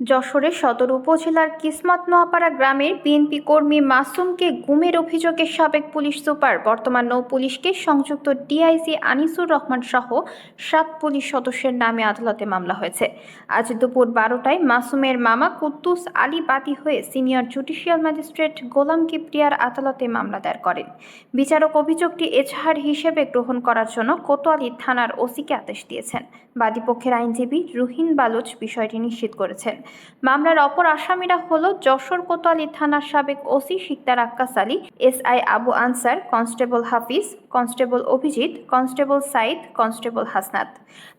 যশোরের সদর উপজেলার কিসমত নোয়াপাড়া গ্রামের বিএনপি কর্মী মাসুমকে গুমের অভিযোগে সাবেক পুলিশ সুপার, বর্তমান নৌ পুলিশকে সংযুক্ত ডিআইসি আনিসুর রহমান সহ সাত পুলিশ সদস্যের নামে আদালতে মামলা হয়েছে। আজ দুপুর বারোটায় মাসুমের মামা কুদ্দুস আলী বাদী হয়ে সিনিয়র জুডিশিয়াল ম্যাজিস্ট্রেট গোলাম কিপ্রিয়ার আদালতে মামলা দায়ের করেন। বিচারক অভিযোগটি এজাহার হিসেবে গ্রহণ করার জন্য কোতোয়ালি থানার ওসিকে আদেশ দিয়েছেন। বাদীপক্ষের আইনজীবী রুহিন বালুচ বিষয়টি নিশ্চিত করেছেন। মামলার অপর আসামিরা হল যশোর কোতোয়ালি থানার সাবেক OC Sikder Akkas Ali, SI Abu Ansar, constable Hafiz, constable Abhijit, constable Saeed, constable Hasnat.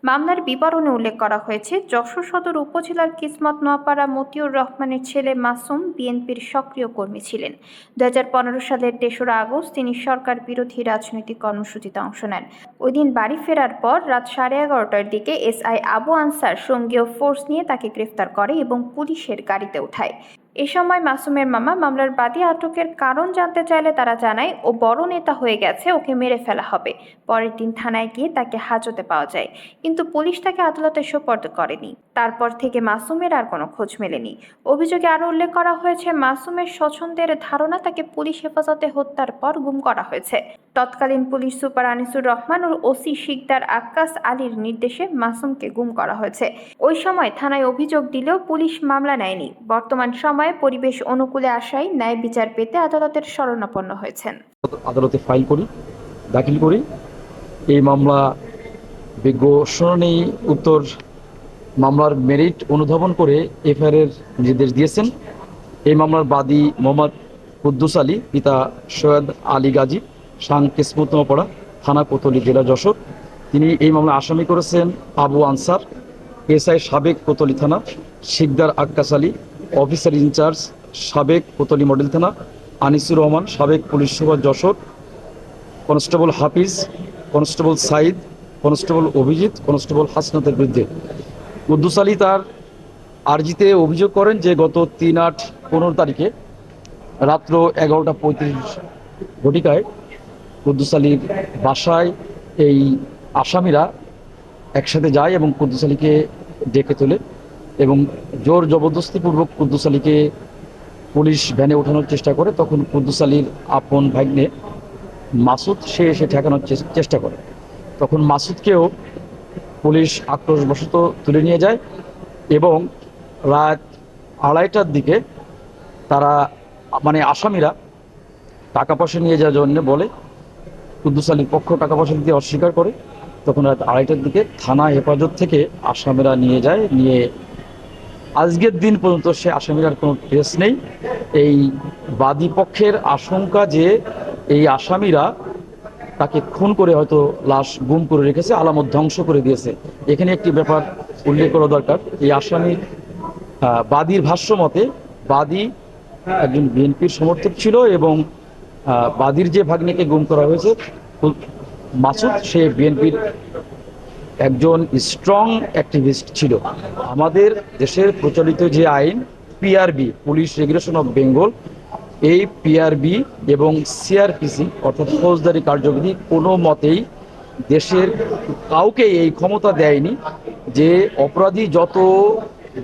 মামলার বিবরণে উল্লেখ করা হয়েছে, যশোর সদর উপজেলার কিসমত নোয়াপাড়া মতিউর রহমানের ছেলে মাসুম বিএনপির সক্রিয় কর্মী ছিলেন। দু হাজার পনেরো সালের তেসরা আগস্ট তিনি সরকার বিরোধী রাজনৈতিক কর্মসূচিতে অংশ নেন। ওই দিন বাড়ি ফেরার পর রাত সাড়ে এগারোটার দিকে এসআই আবু আনসার সঙ্গীয় ফোর্স নিয়ে তাকে গ্রেফতার করে এবং পুলিশের গাড়িতে উঠায়। এ সময় মাসুমের মামা মামলার বাদী আটকের কারণ জানতে চাইলে তারা জানায়, ও বড় নেতা হয়ে গেছে, ওকে মেরে ফেলা হবে। পরের দিন থানায় গিয়ে তাকে হাজতে পাওয়া যায়। কিন্তু পুলিশ তাকে আদালতে সোপর্দ করেনি। তারপর থেকে মাসুমের আর কোনো খোঁজ মেলেনি। অভিযোগে আরও উল্লেখ করা হয়েছে, মাসুমের স্বচ্ছন্দের ধারণা তাকে পুলিশ হেফাজতে হত্যার পর গুম করা হয়েছে। তৎকালীন পুলিশ সুপার আনিসুর রহমান ও ওসি শিকদার আক্কাস আলীর নির্দেশে মাসুমকে গুম করা হয়েছে। ওই সময় থানায় অভিযোগ দিলেও পুলিশ মামলা নেয়নি। বর্তমান সময়ে পরিবেশ অনুকূলে আসায় ন্যায় বিচার পেতে আদালতের শরণাপন্ন হয়েছেন। আদালতে ফাইল করি, দাখিল করি। এই মামলা বিজ্ঞ শুনানি উত্তর মামলার মেরিট অনুধাবন করে এফআইআর নির্দেশ দিয়েছেন। এই মামলার বাদী মোহাম্মদ কুদ্দুস আলী, পিতা সৈয়দ আলী গাজী সাং কিসমতপড়া থানা কোতলি, জেলা যশোর। তিনি এই মামলা আসামি করেছেন আবু আনসার, এসআই সাবেক কোতলি থানা, Sikder Akkas Ali officer in charge, সাবেক কোতলি মডেল থানা, আনিসুর রহমান, সাবেক police super Jessore, constable Hafiz, constable Saeed, constable Abhijit, constable হাসনাতের বিরুদ্ধে। কুদ্দুস আলী তার আর্জিতে অভিযোগ করেন যে গত তিন আট পনেরো তারিখে রাত্র এগারোটা পঁয়ত্রিশ ঘটিকায় কুদ্দুস আলীর বাসায় এই আসামিরা একসাথে যায় এবং কুদ্দুস আলীকে ডেকে তোলে। এবং জোর জবরদস্তিপূর্বক কুদ্দুস আলীকে পুলিশ ভ্যানে ওঠানোর চেষ্টা করে, তখন কুদ্দুস আলীর আপন ভাগ্নে মাসুদ, সে এসে ঠেকানোর চেষ্টা করে। তখন মাসুদকেও পুলিশ আক্রোশবশত তুলে নিয়ে যায় এবং রাত আড়াইটার দিকে তারা মানে আসামিরা টাকা পয়সা নিয়ে যাওয়ার জন্য বলে, কুদ্দুস আলীর পক্ষ টাকা পয়সা দিতে অস্বীকার করে। তখন রাত আড়াইটার দিকে থানা হেফাজত থেকে আসামিরা নিয়ে যায়, নিয়ে আজকের দিন পর্যন্ত সে আসামির আর কোনো ট্রেস নেই। এই বাদী পক্ষের আশঙ্কা যে এই আসামিরা তাকে খুন করে হয়তো লাশ গুম করে রেখেছে, আলামত ধ্বংস করে দিয়েছে। এখানে একটি ব্যাপার উল্লেখ করা দরকার। এই আসামি বাদীর ভাষ্য মতে বাদী একজন বিএনপির সমর্থক ছিল এবং বাদীর যে ভাগ্নেকে গুম করা হয়েছে মাসুদ, সে বিএনপির একজন স্ট্রং অ্যাক্টিভিস্ট ছিল। আমাদের দেশের প্রচলিত যে আইন PRB police regulation of Bengal এই পিআরবি এবং সিআরপিসি অর্থাৎ ফৌজদারি কার্যবিধি, কোনো মতেই দেশের কাউকে এই ক্ষমতা দেয়নি যে অপরাধী যত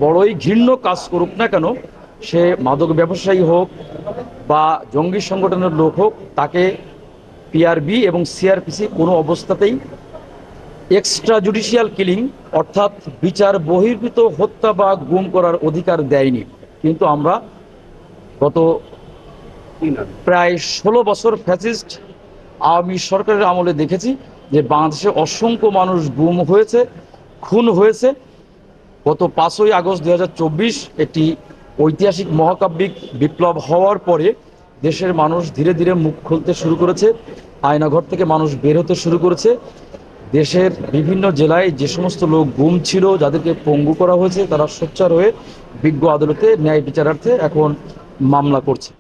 বড়ই ঘৃণ্য কাজ করুক না কেন, সে মাদক ব্যবসায়ী হোক বা জঙ্গি সংগঠনের লোক হোক, তাকে পিআরবি এবং সিআরপিসি কোনো অবস্থাতেই এক্সট্রা জুডিশিয়াল কিলিং অর্থাৎ বিচার বহির্ভূত হত্যা বা গুম করার অধিকার দেয়নি। কিন্তু আমরা গত প্রায় ষোলো বছর ফ্যাসিস্ট আওয়ামী সরকারের আমলে দেখেছি যে বাংলাদেশে অসংখ্য মানুষ গুম হয়েছে, খুন হয়েছে। গত পাঁচই আগস্ট দুই হাজার চব্বিশ একটি ঐতিহাসিক মহাকাব্যিক বিপ্লব হওয়ার পরে দেশের মানুষ ধীরে ধীরে মুখ খুলতে শুরু করেছে, আয়নাঘর থেকে মানুষ বের হতে শুরু করেছে। দেশের বিভিন্ন জেলায় যে সমস্ত লোক গুম ছিল, যাদেরকে পঙ্গু করা হয়েছে, তারা সোচ্চার হয়ে বিজ্ঞ আদালতে ন্যায় বিচারার্থে এখন মামলা করছে।